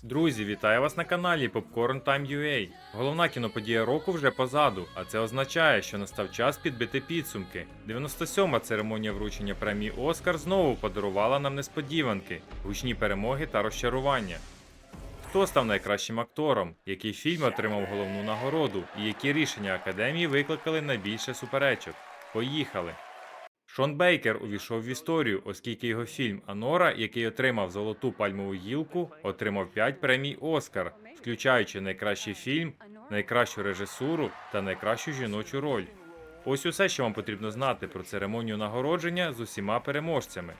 Друзі, вітаю вас на каналі Popcorn Time UA. Головна кіноподія року вже позаду, а це означає, що настав час підбити підсумки. 97-ма церемонія вручення премії Оскар знову подарувала нам несподіванки, гучні перемоги та розчарування. Хто став найкращим актором, який фільм отримав головну нагороду, і які рішення академії викликали найбільше суперечок? Поїхали! Шон Бейкер увійшов в історію, оскільки його фільм Анора, який отримав золоту пальмову гілку, отримав 5 премій Оскар, включаючи найкращий фільм, найкращу режисуру та найкращу жіночу роль. Ось усе, що вам потрібно знати про церемонію нагородження з усіма переможцями.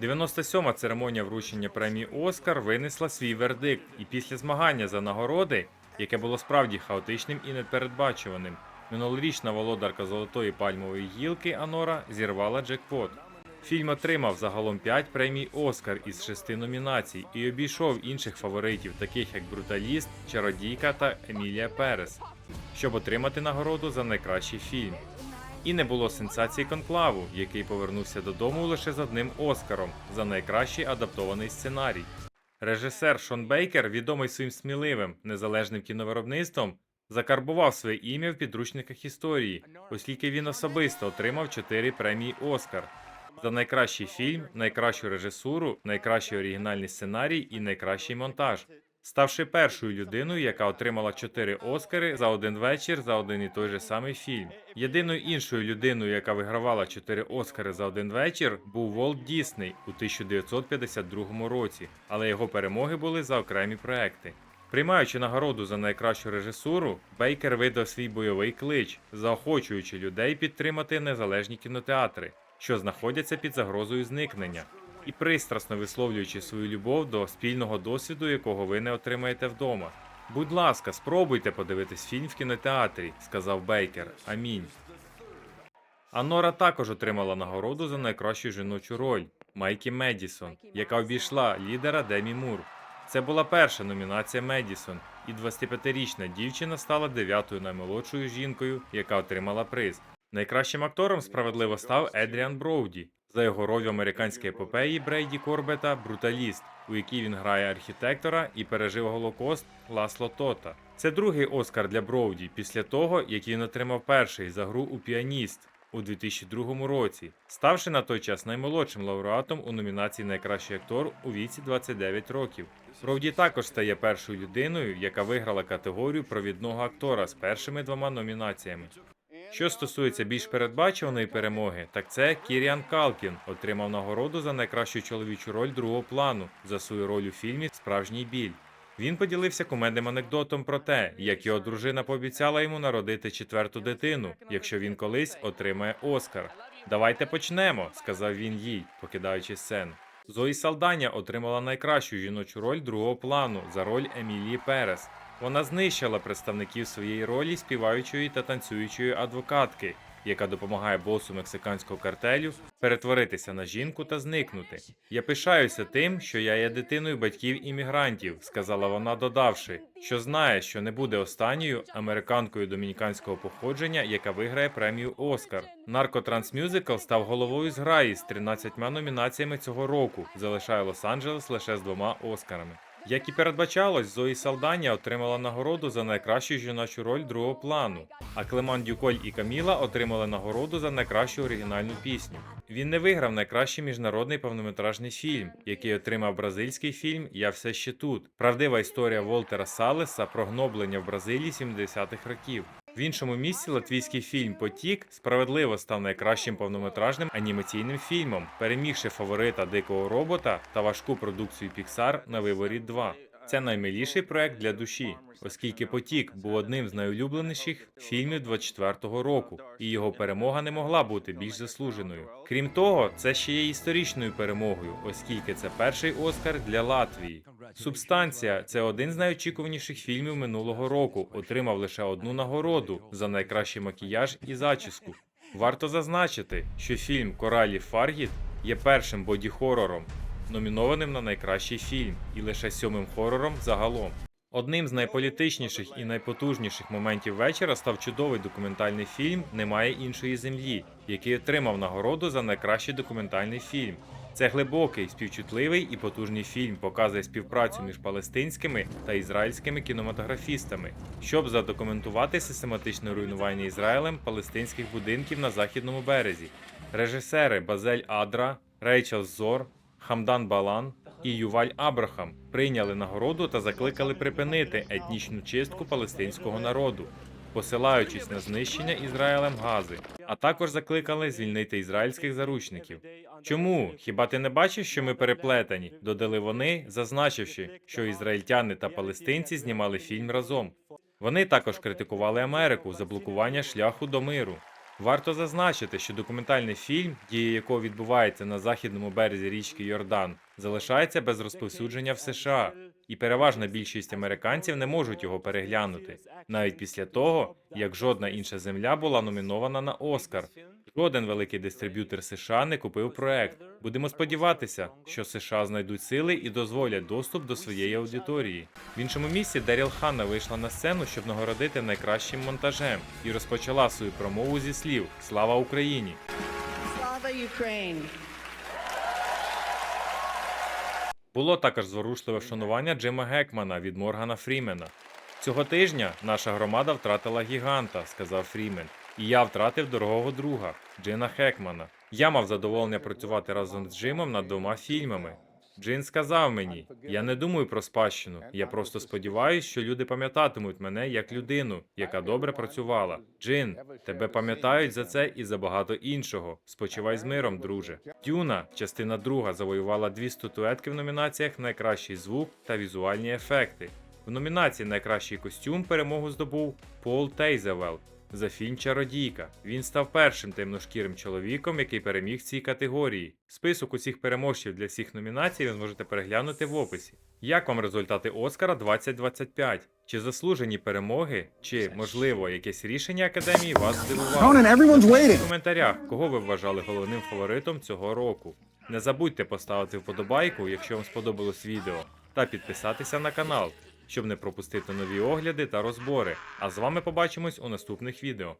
97-ма церемонія вручення премії Оскар винесла свій вердикт, і після змагання за нагороди, яке було справді хаотичним і непередбачуваним, минулорічна володарка золотої пальмової гілки Анора зірвала джекпот. Фільм отримав загалом 5 премій Оскар із 6 номінацій і обійшов інших фаворитів, таких як Бруталіст, Чародійка та Емілія Перес, щоб отримати нагороду за найкращий фільм. І не було сенсації конклаву, який повернувся додому лише з одним Оскаром за найкращий адаптований сценарій. Режисер Шон Бейкер, відомий своїм сміливим незалежним кіновиробництвом, закарбував своє ім'я в підручниках історії, оскільки він особисто отримав 4 премії Оскар за найкращий фільм, найкращу режисуру, найкращий оригінальний сценарій і найкращий монтаж, ставши першою людиною, яка отримала 4 Оскари за один вечір за один і той же самий фільм. Єдиною іншою людиною, яка вигравала 4 Оскари за один вечір, був Волт Дісней у 1952 році, але його перемоги були за окремі проекти. Приймаючи нагороду за найкращу режисуру, Бейкер видав свій бойовий клич, заохочуючи людей підтримати незалежні кінотеатри, що знаходяться під загрозою зникнення, і пристрасно висловлюючи свою любов до спільного досвіду, якого ви не отримаєте вдома. Будь ласка, спробуйте подивитись фільм в кінотеатрі, сказав Бейкер. Амінь. Анора також отримала нагороду за найкращу жіночу роль Майкі Медісон, яка обійшла лідера Демі Мур. Це була перша номінація Медісон, і 25-річна дівчина стала дев'ятою наймолодшою жінкою, яка отримала приз. Найкращим актором справедливо став Едріан Броуді за його роль в американській епопеї Брейді Корбета Бруталіст, у якій він грає архітектора і пережив Голокост Ласло Тота. Це другий Оскар для Броуді після того, як він отримав перший за гру у піаніст у 2002 році, ставши на той час наймолодшим лауреатом у номінації Найкращий актор у віці 29 років. Броуді також стає першою людиною, яка виграла категорію провідного актора з першими двома номінаціями. Що стосується більш передбачуваної перемоги, так це Кіріан Калкін отримав нагороду за найкращу чоловічу роль другого плану за свою роль у фільмі Справжній біль. Він поділився кумедним анекдотом про те, як його дружина пообіцяла йому народити четверту дитину, якщо він колись отримає Оскар. Давайте почнемо, сказав він їй, покидаючи сцену. Зої Салданя отримала найкращу жіночу роль другого плану за роль Емілії Перес. Вона знищила представників своєї ролі співаючої та танцюючої адвокатки, яка допомагає босу мексиканського картелю перетворитися на жінку та зникнути. Я пишаюся тим, що я є дитиною батьків іммігрантів, сказала вона, додавши, що знає, що не буде останньою американкою домініканського походження, яка виграє премію Оскар. Наркотрансмюзикл став головою зграї з 13 номінаціями цього року, залишає Лос-Анджелес лише з двома Оскарами. Як і передбачалось, Зої Салданя отримала нагороду за найкращу жіночу роль другого плану, а Клеман Дюколь і Каміла отримали нагороду за найкращу оригінальну пісню. Він не виграв найкращий міжнародний повнометражний фільм, який отримав бразильський фільм Я все ще тут. Правдива історія Волтера Салеса про гноблення в Бразилії 70-х років. В іншому місці латвійський фільм Потік справедливо став найкращим повнометражним анімаційним фільмом, перемігши фаворита дикого робота та важку продукцію Pixar на виворі 2. Це наймиліший проект для душі, оскільки Потік був одним з найулюбленіших фільмів 24-го року, і його перемога не могла бути більш заслуженою. Крім того, це ще є історичною перемогою, оскільки це перший Оскар для Латвії. Субстанція це один з найочікуваніших фільмів минулого року. Отримав лише одну нагороду за найкращий макіяж і зачіску. Варто зазначити, що фільм Коралі Фаргіт є першим боді-хорором, номінованим на найкращий фільм, і лише сьомим хорором загалом. Одним з найполітичніших і найпотужніших моментів вечора став чудовий документальний фільм Немає іншої землі, який отримав нагороду за найкращий документальний фільм. Це глибокий, співчутливий і потужний фільм показує співпрацю між палестинськими та ізраїльськими кінематографістами, щоб задокументувати систематичне руйнування Ізраїлем палестинських будинків на західному березі. Режисери Базель Адра, Рейчел Зор, Хамдан Балан і Юваль Абрахам прийняли нагороду та закликали припинити етнічну чистку палестинського народу, посилаючись на знищення Ізраїлем Гази, а також закликали звільнити ізраїльських заручників. Чому? Хіба ти не бачиш, що ми переплетені? Додали вони, зазначивши, що ізраїльтяни та палестинці знімали фільм разом. Вони також критикували Америку за блокування шляху до миру. Варто зазначити, що документальний фільм, дія якого відбувається на західному березі річки Йордан, залишається без розповсюдження в США, і переважна більшість американців не можуть його переглянути, навіть після того, як жодна інша земля була номінована на Оскар. Жоден великий дистриб'ютор США не купив проект. Будемо сподіватися, що США знайдуть сили і дозволять доступ до своєї аудиторії. В іншому місці Деріл Ханна вийшла на сцену, щоб нагородити найкращим монтажем, і розпочала свою промову зі слів Слава Україні! Slava Ukraine! Було також зворушливе вшанування Джима Гекмана від Моргана Фрімена. Цього тижня наша громада втратила гіганта, сказав Фрімен. І я втратив дорогого друга Джина Хекмана. Я мав задоволення працювати разом з Джимом над двома фільмами. Джин сказав мені: я не думаю про спадщину. Я просто сподіваюся, що люди пам'ятатимуть мене як людину, яка добре працювала. Джин, тебе пам'ятають за це і за багато іншого. Спочивай з миром, друже. Дюна, частина друга, завоювала дві статуетки в номінаціях Найкращий звук та візуальні ефекти. В номінації Найкращий костюм перемогу здобув Пол Тейзевел за фільм Чародійка. Він став першим темношкірим чоловіком, який переміг в цій категорії. Список усіх переможців для всіх номінацій ви зможете переглянути в описі. Як вам результати Оскара 2025? Чи заслужені перемоги, чи можливо якесь рішення академії вас здивувало? В коментарях, кого ви вважали головним фаворитом цього року. Не забудьте поставити вподобайку, якщо вам сподобалось відео, та підписатися на канал, щоб не пропустити нові огляди та розбори. А з вами побачимось у наступних відео.